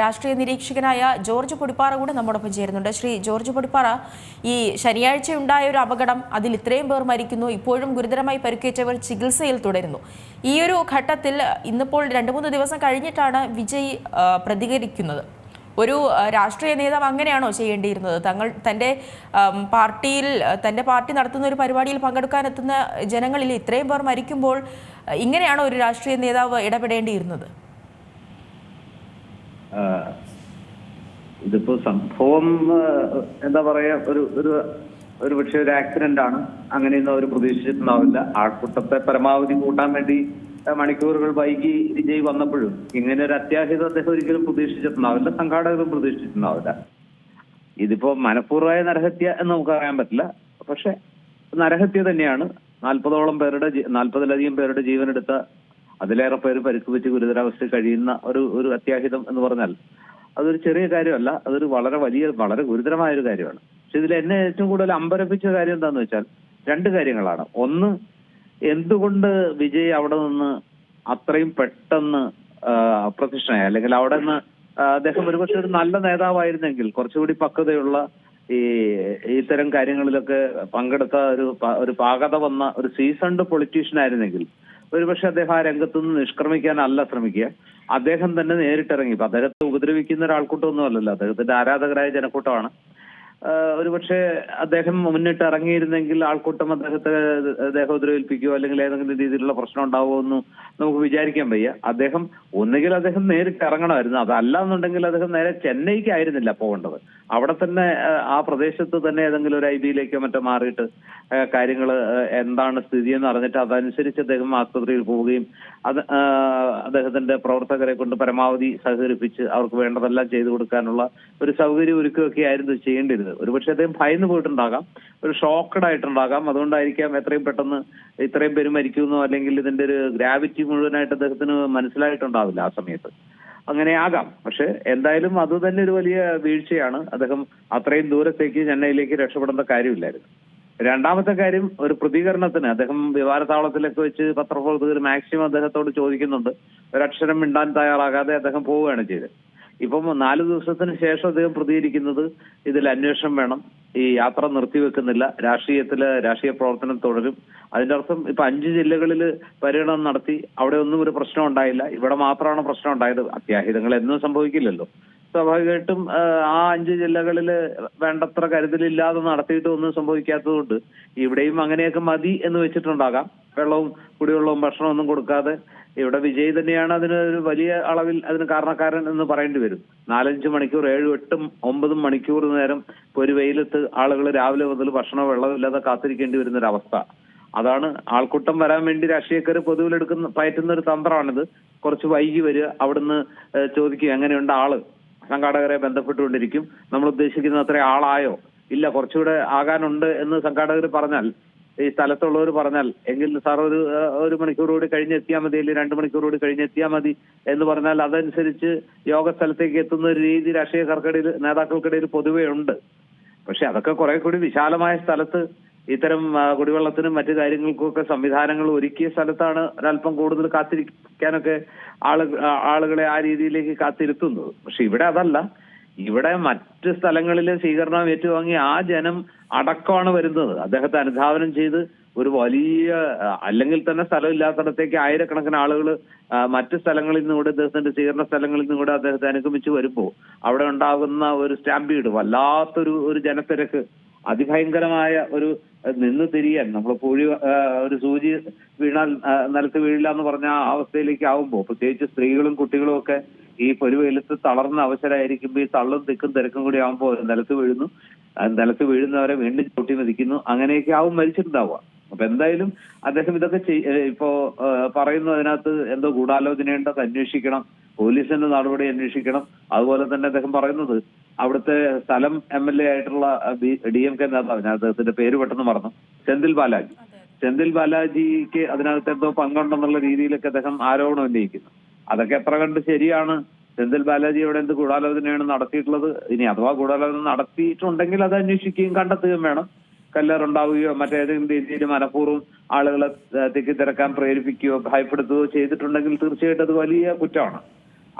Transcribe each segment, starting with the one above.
രാഷ്ട്രീയ നിരീക്ഷകനായ ജോർജ് പൊടിപ്പാറ കൂടെ നമ്മോടൊപ്പം ചേരുന്നുണ്ട്. ശ്രീ ജോർജ് പൊടിപ്പാറ ഈ ശനിയാഴ്ച ഉണ്ടായ ഒരു അപകടം അതിൽ ഇത്രയും പേർ മരിക്കുന്നു. ഇപ്പോഴും ഗുരുതരമായി പരിക്കേറ്റവർ ചികിത്സയിൽ തുടരുന്നു. ഈ ഒരു ഘട്ടത്തിൽ ഇന്നിപ്പോൾ രണ്ട് മൂന്ന് ദിവസം കഴിഞ്ഞിട്ടാണ് വിജയ് പ്രതികരിക്കുന്നത്. ഒരു രാഷ്ട്രീയ നേതാവ് അങ്ങനെയാണോ ചെയ്യേണ്ടിയിരുന്നത്? തങ്ങൾ തന്റെ പാർട്ടിയിൽ തന്റെ പാർട്ടി നടത്തുന്ന ഒരു പരിപാടിയിൽ പങ്കെടുക്കാനെത്തുന്ന ജനങ്ങളിൽ ഇത്രയും പേർ മരിക്കുമ്പോൾ ഇങ്ങനെയാണോ ഒരു രാഷ്ട്രീയ നേതാവ് ഇടപെടേണ്ടിയിരുന്നത്? ഇതിപ്പോ സംഭവം എന്താ പറയാ ഒരു ഒരു ഒരു പക്ഷെ ഒരു ആക്സിഡന്റ് ആണ്. അങ്ങനെയൊന്നും അവർ പ്രതീക്ഷിച്ചിട്ടുണ്ടാവില്ല. ആൾക്കൂട്ടത്തെ പരമാവധി കൂട്ടാൻ വേണ്ടി മണിക്കൂറുകൾ വൈകി വിജയ് വന്നപ്പോഴും ഇങ്ങനെ ഒരു അത്യാഹിതം അദ്ദേഹം ഒരിക്കലും പ്രതീക്ഷിച്ചിട്ടുണ്ടാവില്ല. സംഘാടകരും പ്രതീക്ഷിച്ചിട്ടുണ്ടാവില്ല. ഇതിപ്പോ മനഃപൂർവമായ നരഹത്യ എന്ന് നമുക്ക് അറിയാൻ പറ്റില്ല. പക്ഷെ നരഹത്യ തന്നെയാണ്. നാൽപ്പതോളം പേരുടെ നാൽപ്പതിലധികം പേരുടെ ജീവനെടുത്ത അതിലേറെ പേര് പരിക്ക് വെച്ച് ഗുരുതരാവസ്ഥയിൽ കഴിയുന്ന ഒരു ഒരു അത്യാഹിതം എന്ന് പറഞ്ഞാൽ അതൊരു ചെറിയ കാര്യമല്ല. അതൊരു വളരെ വലിയ വളരെ ഗുരുതരമായ ഒരു കാര്യമാണ്. പക്ഷെ ഇതിൽ എന്നെ ഏറ്റവും കൂടുതൽ അമ്പരപ്പിച്ച കാര്യം എന്താന്ന് വെച്ചാൽ രണ്ട് കാര്യങ്ങളാണ്. ഒന്ന് എന്തുകൊണ്ട് വിജയ് അവിടെ നിന്ന് അത്രയും പെട്ടെന്ന് അപ്രത്യക്ഷനായി? അല്ലെങ്കിൽ അവിടെ നിന്ന് അദ്ദേഹം ഒരുപക്ഷെ ഒരു നല്ല നേതാവായിരുന്നെങ്കിൽ കുറച്ചുകൂടി പക്വതയുള്ള ഈ ഇത്തരം കാര്യങ്ങളിലൊക്കെ പങ്കെടുത്ത ഒരു ഒരു പാകത വന്ന ഒരു സീസൺഡ് പൊളിറ്റീഷ്യൻ ആയിരുന്നെങ്കിൽ ഒരുപക്ഷെ അദ്ദേഹം ആ രംഗത്തു നിന്ന് നിഷ്ക്രമിക്കാനല്ല ശ്രമിക്കുക. അദ്ദേഹം തന്നെ നേരിട്ടിറങ്ങി. ഇപ്പൊ അദ്ദേഹത്തെ ഉപദ്രവിക്കുന്ന ഒരാൾക്കൂട്ടമൊന്നും അല്ലല്ലോ അദ്ദേഹത്തിന്റെ ആരാധകരായ ജനക്കൂട്ടമാണ്. ഒരുപക്ഷെ അദ്ദേഹം മുന്നിട്ട് ഇറങ്ങിയിരുന്നെങ്കിൽ ആൾക്കൂട്ടം അദ്ദേഹത്തെ അദ്ദേഹം ദേഹോദ്രവിൽപ്പിക്കുകയോ അല്ലെങ്കിൽ ഏതെങ്കിലും രീതിയിലുള്ള പ്രശ്നം ഉണ്ടാവുമോ എന്ന് നമുക്ക് വിചാരിക്കാൻ വയ്യ. അദ്ദേഹം ഒന്നുകിൽ അദ്ദേഹം നേരിട്ട് ഇറങ്ങണമായിരുന്നു. അതല്ല എന്നുണ്ടെങ്കിൽ അദ്ദേഹം നേരെ ചെന്നൈക്ക് ആയിരുന്നില്ല പോകേണ്ടത്. അവിടെ തന്നെ ആ പ്രദേശത്ത് തന്നെ ഏതെങ്കിലും ഒരു ഐ ബിയിലേക്കോ മറ്റോ മാറിയിട്ട് കാര്യങ്ങൾ എന്താണ് സ്ഥിതി എന്ന് അറിഞ്ഞിട്ട് അതനുസരിച്ച് അദ്ദേഹം ആസ്പത്രിയിൽ പോവുകയും അത് അദ്ദേഹത്തിന്റെ പ്രവർത്തകരെ കൊണ്ട് പരമാവധി സഹകരിപ്പിച്ച് അവർക്ക് വേണ്ടതെല്ലാം ചെയ്തു കൊടുക്കാനുള്ള ഒരു സൗകര്യം ഒരുക്കുകയൊക്കെ ആയിരുന്നു ചെയ്യേണ്ടിയിരുന്നത്. ഒരുപക്ഷെ അദ്ദേഹം ഭയന്ന് പോയിട്ടുണ്ടാകാം. ഒരു ഷോക്കഡ് ആയിട്ടുണ്ടാകാം. അതുകൊണ്ടായിരിക്കാം എത്രയും പെട്ടെന്ന് ഇത്രയും പേര് മരിക്കുന്നോ അല്ലെങ്കിൽ ഇതിന്റെ ഒരു ഗ്രാവിറ്റി മുഴുവനായിട്ട് അദ്ദേഹത്തിന് മനസ്സിലായിട്ടുണ്ടാവില്ല ആ സമയത്ത്. അങ്ങനെ ആകാം. പക്ഷെ എന്തായാലും അത് തന്നെ ഒരു വലിയ വീഴ്ചയാണ്. അദ്ദേഹം അത്രയും ദൂരത്തേക്ക് ചെന്നൈയിലേക്ക് രക്ഷപ്പെടേണ്ട കാര്യമില്ലായിരുന്നു. രണ്ടാമത്തെ കാര്യം ഒരു പ്രതികരണത്തിന്. അദ്ദേഹം വിമാനത്താവളത്തിലൊക്കെ വെച്ച് പത്രപ്രവർത്തകർ മാക്സിമം അദ്ദേഹത്തോട് ചോദിക്കുന്നുണ്ട്. ഒരക്ഷരം മിണ്ടാൻ തയ്യാറാകാതെ അദ്ദേഹം പോവുകയാണ് ചെയ്തത്. ഇപ്പം നാല് ദിവസത്തിന് ശേഷം അദ്ദേഹം പ്രതികരിക്കുന്നത് ഇതിൽ അന്വേഷണം വേണം. ഈ യാത്ര നിർത്തിവെക്കുന്നില്ല. രാഷ്ട്രീയത്തിൽ രാഷ്ട്രീയ പ്രവർത്തനം തുടരും. അതിന്റെ അർത്ഥം ഇപ്പൊ അഞ്ച് ജില്ലകളിൽ പര്യടനം നടത്തി അവിടെ ഒന്നും ഒരു പ്രശ്നം ഉണ്ടായില്ല. ഇവിടെ മാത്രമാണ് പ്രശ്നം ഉണ്ടായത്. അത്യാഹിതങ്ങൾ എന്നും സംഭവിക്കില്ലല്ലോ. സ്വാഭാവികമായിട്ടും ആ, അഞ്ച് ജില്ലകളിൽ വേണ്ടത്ര കരുതലില്ലാതെ നടത്തിയിട്ട് ഒന്നും സംഭവിക്കാത്തതുകൊണ്ട് ഇവിടെയും അങ്ങനെയൊക്കെ മതി എന്ന് വെച്ചിട്ടുണ്ടാകാം. വെള്ളവും കുടിവെള്ളവും ഭക്ഷണവും ഒന്നും കൊടുക്കാതെ ഇവിടെ വിജയ് തന്നെയാണ് അതിന് ഒരു വലിയ അളവിൽ അതിന് കാരണക്കാരൻ എന്ന് പറയേണ്ടി വരും. നാലഞ്ച് മണിക്കൂർ ഏഴും എട്ടും ഒമ്പതും മണിക്കൂർ നേരം ഒരു വെയിലത്ത് ആളുകൾ രാവിലെ മുതൽ ഭക്ഷണവും വെള്ളവും ഇല്ലാതെ കാത്തിരിക്കേണ്ടി വരുന്ന ഒരു അവസ്ഥ. അതാണ് ആൾക്കൂട്ടം വരാൻ വേണ്ടി രാഷ്ട്രീയക്കാർ പൊതുവിലെടുക്കുന്ന പയറ്റുന്ന ഒരു തന്ത്രമാണിത്. കുറച്ച് വൈകി വരിക അവിടുന്ന് ചോദിക്കുക എങ്ങനെയുണ്ട് ആൾ? സംഘാടകരെ ബന്ധപ്പെട്ടുകൊണ്ടിരിക്കും. നമ്മൾ ഉദ്ദേശിക്കുന്ന അത്ര ആളായോ? ഇല്ല കുറച്ചുകൂടെ ആകാനുണ്ട് എന്ന് സംഘാടകർ പറഞ്ഞാൽ ഈ സ്ഥലത്തുള്ളവർ പറഞ്ഞാൽ എങ്കിൽ സാർ ഒരു ഒരു മണിക്കൂർ കൂടി കഴിഞ്ഞെത്തിയാൽ മതി അല്ലെങ്കിൽ രണ്ട് മണിക്കൂർ കൂടി കഴിഞ്ഞെത്തിയാൽ മതി എന്ന് പറഞ്ഞാൽ അതനുസരിച്ച് യോഗ സ്ഥലത്തേക്ക് എത്തുന്ന ഒരു രീതി രാഷ്ട്രീയക്കാർക്കിടയിൽ നേതാക്കൾക്കിടയിൽ പൊതുവേ ഉണ്ട്. പക്ഷെ അതൊക്കെ കുറെ കൂടി വിശാലമായ സ്ഥലത്ത് ഇത്തരം കുടിവെള്ളത്തിനും മറ്റു കാര്യങ്ങൾക്കും ഒക്കെ സംവിധാനങ്ങൾ ഒരുക്കിയ സ്ഥലത്താണ് ഒരല്പം കൂടുതൽ കാത്തിരിക്കാനൊക്കെ ആൾ ആളുകളെ ആ രീതിയിലേക്ക് കാത്തിരുത്തുന്നത്. പക്ഷെ ഇവിടെ അതല്ല. ഇവിടെ മറ്റ് സ്ഥലങ്ങളിൽ സ്വീകരണം ഏറ്റുവാങ്ങി ആ ജനം അടക്കമാണ് വരുന്നത്. അദ്ദേഹത്തെ അനുധാവനം ചെയ്ത് ഒരു വലിയ അല്ലെങ്കിൽ തന്നെ സ്ഥലമില്ലാത്തടത്തേക്ക് ആയിരക്കണക്കിന് ആളുകൾ മറ്റ് സ്ഥലങ്ങളിൽ നിന്ന് കൂടെ അദ്ദേഹത്തിന്റെ സ്വീകരണ സ്ഥലങ്ങളിൽ നിന്ന് കൂടെ അദ്ദേഹത്തെ അനുഗമിച്ച് വരുമ്പോൾ അവിടെ ഉണ്ടാകുന്ന ഒരു സ്റ്റാമ്പീഡ് വല്ലാത്തൊരു ഒരു ജനത്തിരക്ക് അതിഭയങ്കരമായ ഒരു നിന്ന് തിരിയാൻ. നമ്മൾ പൂഴി ഒരു സൂചി വീണാൽ നിലത്ത് വീഴില്ല എന്ന് പറഞ്ഞ ആ അവസ്ഥയിലേക്ക് ആവുമ്പോൾ പ്രത്യേകിച്ച് സ്ത്രീകളും കുട്ടികളും ഒക്കെ ഈ പൊരുവെയിലത്ത് തളർന്ന അവസരമായിരിക്കുമ്പോൾ ഈ തള്ളും തിക്കും തിരക്കും കൂടി ആവുമ്പോൾ നിലത്ത് വീഴുന്നു. നിലത്ത് വീഴുന്നവരെ വീണ്ടും ചവിട്ടി മതിക്കുന്നു. അങ്ങനെയൊക്കെ ആവും മരിച്ചിട്ടുണ്ടാവുക. അപ്പൊ എന്തായാലും അദ്ദേഹം ഇതൊക്കെ ഇപ്പോ പറയുന്നു അതിനകത്ത് എന്തോ ഗൂഢാലോചനയുണ്ട് അത് അന്വേഷിക്കണം. പോലീസിന്റെ നടപടി അന്വേഷിക്കണം. അതുപോലെ തന്നെ അദ്ദേഹം പറയുന്നത് അവിടുത്തെ സ്ഥലം എം എൽ എ ആയിട്ടുള്ള ഡി എം കെ നേതാവ് ഞാൻ അദ്ദേഹത്തിന്റെ പേര് പെട്ടെന്ന് മറന്നു. ചെന്തിൽ ബാലാജി. ചെന്തിൽ ബാലാജിക്ക് അതിനകത്ത് എന്തോ പങ്കുണ്ടെന്നുള്ള രീതിയിലൊക്കെ അദ്ദേഹം ആരോപണം ഉന്നയിക്കുന്നു. അതൊക്കെ എത്ര കണ്ട് ശരിയാണ്? ചെന്തിൽ ബാലാജി അവിടെ എന്ത് ഗൂഢാലോചനയാണ് നടത്തിയിട്ടുള്ളത്? ഇനി അഥവാ ഗൂഢാലോചന നടത്തിയിട്ടുണ്ടെങ്കിൽ അത് അന്വേഷിക്കുകയും കണ്ടെത്തുകയും വേണം. കല്ലേറുണ്ടാവുകയോ മറ്റേതെങ്കിലും രീതിയിൽ മനഃപൂർവം ആളുകളെ തിക്കിത്തിരക്കാൻ പ്രേരിപ്പിക്കുകയോ ഭയപ്പെടുത്തുകയോ ചെയ്തിട്ടുണ്ടെങ്കിൽ തീർച്ചയായിട്ടും അത് വലിയ കുറ്റമാണ്.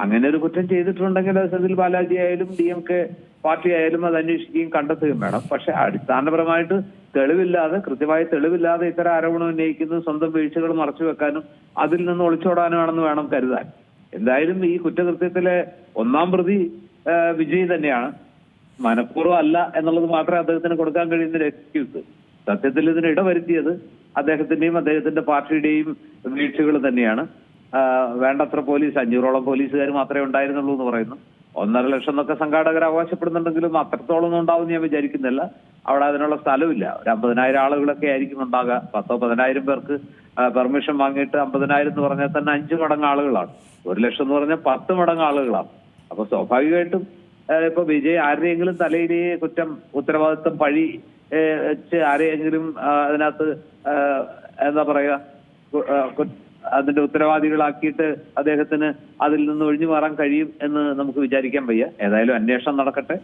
അങ്ങനെ ഒരു കുറ്റം ചെയ്തിട്ടുണ്ടെങ്കിൽ അത് സെതിൽ ബാലാജി ആയാലും ഡി എം കെ പാർട്ടി ആയാലും അത് അന്വേഷിക്കുകയും കണ്ടെത്തുകയും വേണം. പക്ഷെ അടിസ്ഥാനപരമായിട്ട് തെളിവില്ലാതെ കൃത്യമായ തെളിവില്ലാതെ ഇത്തരം ആരോപണം ഉന്നയിക്കുന്നത് സ്വന്തം വീഴ്ചകൾ മറച്ചു വെക്കാനും അതിൽ നിന്ന് ഒളിച്ചോടാനുമാണെന്ന് വേണം കരുതാൻ. എന്തായാലും ഈ കുറ്റകൃത്യത്തിലെ ഒന്നാം പ്രതി വിജയ് തന്നെയാണ്. മനഃപൂർവം അല്ല എന്നുള്ളത് മാത്രമേ അദ്ദേഹത്തിന് കൊടുക്കാൻ കഴിയുന്ന ഒരു എക്സ്ക്യൂസ് സത്യത്തിൽ ഇതിന് ഇടവരുത്തിയത് അദ്ദേഹത്തിന്റെയും അദ്ദേഹത്തിന്റെ പാർട്ടിയുടെയും വീഴ്ചകൾ തന്നെയാണ്. വേണ്ടത്ര പോലീസ് അഞ്ഞൂറോളം പോലീസുകാർ മാത്രമേ ഉണ്ടായിരുന്നുള്ളൂ എന്ന് പറയുന്നു. ഒന്നര ലക്ഷം എന്നൊക്കെ സംഘാടകർ അവകാശപ്പെടുന്നുണ്ടെങ്കിലും അത്രത്തോളം ഒന്നും ഉണ്ടാവും ഞാൻ വിചാരിക്കുന്നില്ല. അവിടെ അതിനുള്ള സ്ഥലമില്ല. ഒരു അമ്പതിനായിരം ആളുകളൊക്കെ ആയിരിക്കും ഉണ്ടാകുക. പത്തോ പതിനായിരം പേർക്ക് പെർമിഷൻ വാങ്ങിയിട്ട് അമ്പതിനായിരം എന്ന് പറഞ്ഞാൽ തന്നെ അഞ്ച് മടങ്ങ് ആളുകളാണ്. ഒരു ലക്ഷം എന്ന് പറഞ്ഞാൽ പത്ത് മടങ്ങ് ആളുകളാണ്. അപ്പൊ സ്വാഭാവികമായിട്ടും ഇപ്പൊ വിജയ് ആരുടെയെങ്കിലും തലയിൽ കുറ്റം ഉത്തരവാദിത്വം പഴി ആരെയെങ്കിലും അതിനകത്ത് എന്താ പറയാ കു- ആ, കു- അതിന്റെ ഉത്തരവാദികളാക്കിയിട്ട് അദ്ദേഹത്തിന് അതിൽ നിന്ന് ഒഴിഞ്ഞു മാറാൻ കഴിയും എന്ന് നമുക്ക് വിചാരിക്കാൻ വയ്യ. ഏതായാലും അന്വേഷണം നടക്കട്ടെ.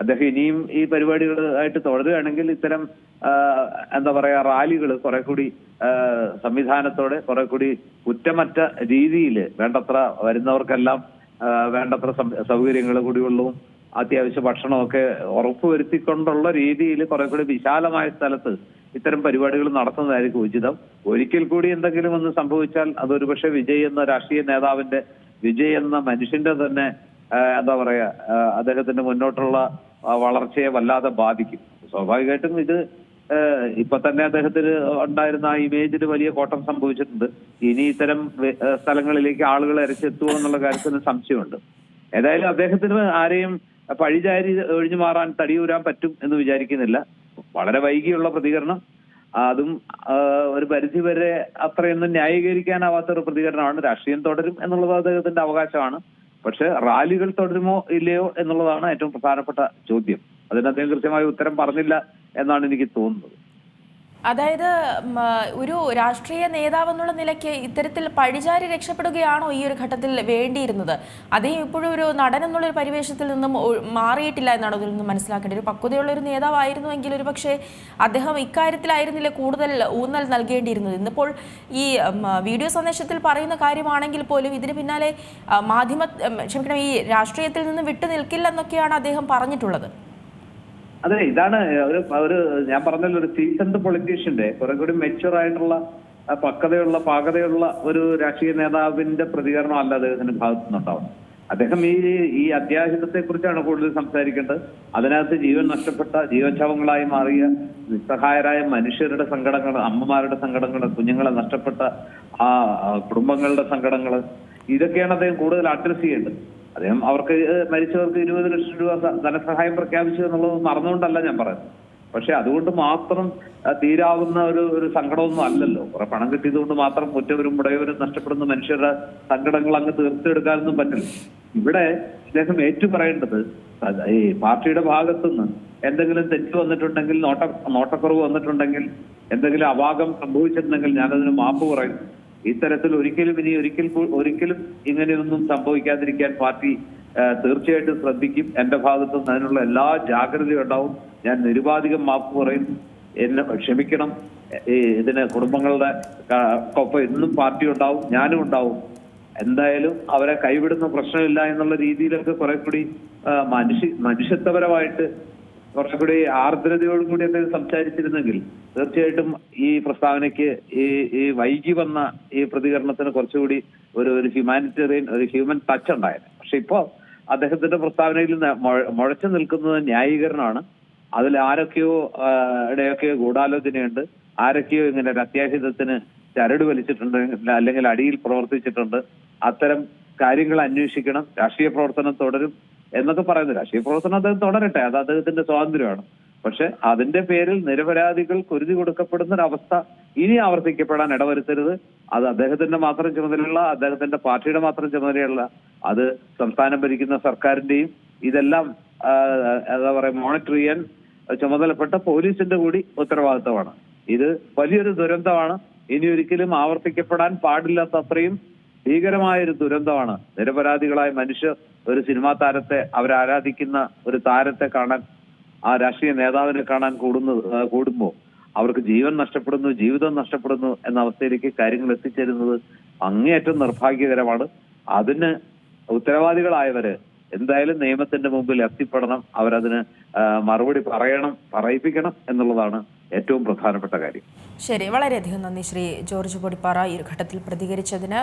അദ്ദേഹം ഇനിയും ഈ പരിപാടികളായിട്ട് തുടരുകയാണെങ്കിൽ ഇത്തരം എന്താ പറയാ റാലികൾ കുറെ കൂടി സംവിധാനത്തോടെ കുറെ കൂടി കുറ്റമറ്റ രീതിയിൽ വേണ്ടത്ര വരുന്നവർക്കെല്ലാം വേണ്ടത്ര സൗകര്യങ്ങൾ കുടിവെള്ളവും അത്യാവശ്യ ഭക്ഷണമൊക്കെ ഉറപ്പുവരുത്തിക്കൊണ്ടുള്ള രീതിയിൽ കുറെ കൂടി വിശാലമായ സ്ഥലത്ത് ഇത്തരം പരിപാടികൾ നടത്തുന്നതായിരിക്കും ഉചിതം. ഒരിക്കൽ കൂടി എന്തെങ്കിലും ഒന്ന് സംഭവിച്ചാൽ അതൊരു പക്ഷെ വിജയ് എന്ന രാഷ്ട്രീയ നേതാവിന്റെ വിജയ് എന്ന മനുഷ്യന്റെ തന്നെ എന്താ പറയാ അദ്ദേഹത്തിന്റെ മുന്നോട്ടുള്ള വളർച്ചയെ വല്ലാതെ ബാധിക്കും. സ്വാഭാവികമായിട്ടും ഇത് ഇപ്പൊ തന്നെ അദ്ദേഹത്തിന് ഉണ്ടായിരുന്ന ആ ഇമേജിന് വലിയ കോട്ടം സംഭവിച്ചിട്ടുണ്ട്. ഇനി ഇത്തരം സ്ഥലങ്ങളിലേക്ക് ആളുകൾ ഇരച്ചെത്തുമോ എന്നുള്ള കാര്യത്തിന് സംശയമുണ്ട്. ഏതായാലും അദ്ദേഹത്തിന് ആരെയും പഴിചാരി ഒഴിഞ്ഞു മാറാൻ തടിയൂരാൻ പറ്റും എന്ന് വിചാരിക്കുന്നില്ല. വളരെ വൈകിയുള്ള പ്രതികരണം. അതും ഒരു പരിധി വരെ അത്രയൊന്നും ന്യായീകരിക്കാനാവാത്ത ഒരു പ്രതികരണമാണ്. രാഷ്ട്രീയം തുടരും എന്നുള്ളത് അദ്ദേഹത്തിന്റെ അവകാശമാണ്. പക്ഷെ റാലികൾ തുടരുമോ ഇല്ലയോ എന്നുള്ളതാണ് ഏറ്റവും പ്രധാനപ്പെട്ട ചോദ്യം. അതിന് അദ്ദേഹം കൃത്യമായ ഉത്തരം പറഞ്ഞില്ല എന്നാണ് എനിക്ക് തോന്നുന്നത്. അതായത് ഒരു രാഷ്ട്രീയ നേതാവ് എന്നുള്ള നിലയ്ക്ക് ഇത്തരത്തിൽ പഴിചാരി രക്ഷപ്പെടുകയാണോ ഈ ഒരു ഘട്ടത്തിൽ വേണ്ടിയിരുന്നത്? അദ്ദേഹം ഇപ്പോഴും ഒരു നടൻ എന്നുള്ള ഒരു പരിവേഷത്തിൽ നിന്നും മാറിയിട്ടില്ല എന്നാണ് ഇതിൽ നിന്ന് മനസ്സിലാക്കേണ്ടത്. ഒരു പക്വതയുള്ള ഒരു നേതാവായിരുന്നുവെങ്കിൽ ഒരു പക്ഷേ അദ്ദേഹം ഇക്കാര്യത്തിലായിരുന്നില്ല കൂടുതൽ ഊന്നൽ നൽകേണ്ടിയിരുന്നത്? ഇന്നിപ്പോൾ ഈ വീഡിയോ സന്ദേശത്തിൽ പറയുന്ന കാര്യമാണെങ്കിൽ പോലും ഇതിന് പിന്നാലെ മാധ്യമ ക്ഷമിക്കണം ഈ രാഷ്ട്രീയത്തിൽ നിന്ന് വിട്ടു നിൽക്കില്ലെന്നൊക്കെയാണ് അദ്ദേഹം പറഞ്ഞിട്ടുള്ളത്. അതെ ഇതാണ് ഒരു ഒരു ഞാൻ പറഞ്ഞല്ലോ ഒരു സീസൺഡ് പൊളിറ്റീഷ്യന്റെ കുറെ കൂടി മെച്ചുവർ ആയിട്ടുള്ള പക്വതയുള്ള പാകതയുള്ള ഒരു രാഷ്ട്രീയ നേതാവിന്റെ പ്രതികരണം അല്ല അദ്ദേഹത്തിന്റെ ഭാഗത്തു നിന്നുണ്ടാവുന്നത് അദ്ദേഹം ഈ ഈ അത്യാഹിതത്തെ കുറിച്ചാണ് കൂടുതൽ സംസാരിക്കേണ്ടത്. അതിനകത്ത് ജീവൻ നഷ്ടപ്പെട്ട ജീവച്ഛവങ്ങളായി മാറിയ നിസ്സഹായരായ മനുഷ്യരുടെ സങ്കടങ്ങൾ അമ്മമാരുടെ സങ്കടങ്ങൾ കുഞ്ഞുങ്ങളെ നഷ്ടപ്പെട്ട ആ, കുടുംബങ്ങളുടെ സങ്കടങ്ങൾ ഇതൊക്കെയാണ് അദ്ദേഹം കൂടുതൽ അഡ്രസ് ചെയ്യേണ്ടത്. അദ്ദേഹം അവർക്ക് മരിച്ചവർക്ക് ഇരുപത് ലക്ഷം രൂപ ധനസഹായം പ്രഖ്യാപിച്ചു എന്നുള്ളത് മറന്നുകൊണ്ടല്ല ഞാൻ പറയുന്നത്. പക്ഷെ അതുകൊണ്ട് മാത്രം തീരാവുന്ന ഒരു ഒരു സങ്കടമൊന്നും അല്ലല്ലോ. കുറെ പണം കിട്ടിയത് കൊണ്ട് മാത്രം കുറ്റവരും മുടയവരും നഷ്ടപ്പെടുന്ന മനുഷ്യരുടെ സങ്കടങ്ങൾ അങ്ങ് തീർത്തെടുക്കാനൊന്നും പറ്റില്ല. ഇവിടെ ഇദ്ദേഹം ഏറ്റു പറയേണ്ടത് അത് ഈ പാർട്ടിയുടെ ഭാഗത്തുനിന്ന് എന്തെങ്കിലും തെറ്റ് വന്നിട്ടുണ്ടെങ്കിൽ നോട്ട നോട്ടക്കുറവ് വന്നിട്ടുണ്ടെങ്കിൽ എന്തെങ്കിലും അപാകം സംഭവിച്ചിട്ടുണ്ടെങ്കിൽ ഞാനതിന് മാപ്പ് പറയും ഇത്തരത്തിൽ ഒരിക്കലും ഇനി ഒരിക്കൽ ഒരിക്കലും ഇങ്ങനെയൊന്നും സംഭവിക്കാതിരിക്കാൻ പാർട്ടി തീർച്ചയായിട്ടും ശ്രദ്ധിക്കും. എന്റെ ഭാഗത്തു നിന്ന് അതിനുള്ള എല്ലാ ജാഗ്രതയും ഉണ്ടാവും. ഞാൻ നിരുപാധികം മാപ്പ് പറയും. എന്നെ ക്ഷമിക്കണം. ഇതിന് കുടുംബങ്ങളുടെ ഒപ്പം എന്നും പാർട്ടി ഉണ്ടാവും. ഞാനും ഉണ്ടാവും. എന്തായാലും അവരെ കൈവിടുന്ന പ്രശ്നമില്ല എന്നുള്ള രീതിയിലൊക്കെ കുറെ കൂടി മനുഷ്യ മനുഷ്യത്വപരമായിട്ട് കുറെ കൂടി ആർദ്രതയോടും കൂടി അദ്ദേഹം സംസാരിച്ചിരുന്നെങ്കിൽ തീർച്ചയായിട്ടും ഈ പ്രസ്താവനയ്ക്ക് ഈ ഈ വൈകി വന്ന ഈ പ്രതികരണത്തിന് കുറച്ചുകൂടി ഒരു ഒരു ഹ്യൂമാനിറ്റേറിയൻ ഒരു ഹ്യൂമൻ ടച്ച് ഉണ്ടായത്. പക്ഷെ ഇപ്പോ അദ്ദേഹത്തിന്റെ പ്രസ്താവനയിൽ മുഴച്ചു നിൽക്കുന്നത് ന്യായീകരണമാണ്. അതിൽ ആരൊക്കെയോ ഇടയൊക്കെയോ ഗൂഢാലോചനയുണ്ട്. ആരൊക്കെയോ ഇങ്ങനെ ഒരു അത്യാഹിതത്തിന് ചരട് വലിച്ചിട്ടുണ്ട് അല്ലെങ്കിൽ അടിയിൽ പ്രവർത്തിച്ചിട്ടുണ്ട്. അത്തരം കാര്യങ്ങൾ അന്വേഷിക്കണം. രാഷ്ട്രീയ പ്രവർത്തനം തുടരും. എന്നൊക്കെ പറയുന്നത്. രാഷ്ട്രീയ പ്രവർത്തനം അദ്ദേഹം തുടരട്ടെ. അത് അദ്ദേഹത്തിന്റെ സ്വാതന്ത്ര്യമാണ്. പക്ഷെ അതിന്റെ പേരിൽ നിരപരാധികൾ കുരുതി കൊടുക്കപ്പെടുന്ന ഒരവസ്ഥ ഇനി ആവർത്തിക്കപ്പെടാൻ ഇടവരുത്തരുത്. അത് അദ്ദേഹത്തിന്റെ മാത്രം ചുമതലയുള്ള അദ്ദേഹത്തിന്റെ പാർട്ടിയുടെ മാത്രം ചുമതലയുള്ള അത് സംസ്ഥാനം ഭരിക്കുന്ന സർക്കാരിന്റെയും ഇതെല്ലാം എന്താ പറയാ മോണിറ്റർ ചെയ്യാൻ ചുമതലപ്പെട്ട പോലീസിന്റെ കൂടി ഉത്തരവാദിത്തമാണ്. ഇത് വലിയൊരു ദുരന്തമാണ്. ഇനി ഒരിക്കലും ആവർത്തിക്കപ്പെടാൻ പാടില്ലാത്ത അത്രയും ഭീകരമായ ഒരു ദുരന്തമാണ്. നിരപരാധികളായ മനുഷ്യർ ഒരു സിനിമാ താരത്തെ അവരാരാധിക്കുന്ന ഒരു താരത്തെ കാണാൻ ആ രാഷ്ട്രീയ നേതാവിനെ കാണാൻ കൂടുന്നു കൂടുമ്പോൾ കൂടുമ്പോ അവർക്ക് ജീവൻ നഷ്ടപ്പെടുന്നു ജീവിതം നഷ്ടപ്പെടുന്നു എന്ന അവസ്ഥയിലേക്ക് കാര്യങ്ങൾ എത്തിച്ചേരുന്നത് അങ്ങേയറ്റം നിർഭാഗ്യകരമാണ്. അതിന് ഉത്തരവാദികളായവര് എന്തായാലും നിയമത്തിന്റെ മുമ്പിൽ എത്തിപ്പെടണം. അവരതിന് മറുപടി പറയണം പറയിപ്പിക്കണം എന്നുള്ളതാണ് ഏറ്റവും പ്രധാനപ്പെട്ട കാര്യം. ശരി വളരെയധികം നന്ദി ശ്രീ ജോർജ് പൊടിപ്പാറ ഈ ഘട്ടത്തിൽ പ്രതികരിച്ചതിന്.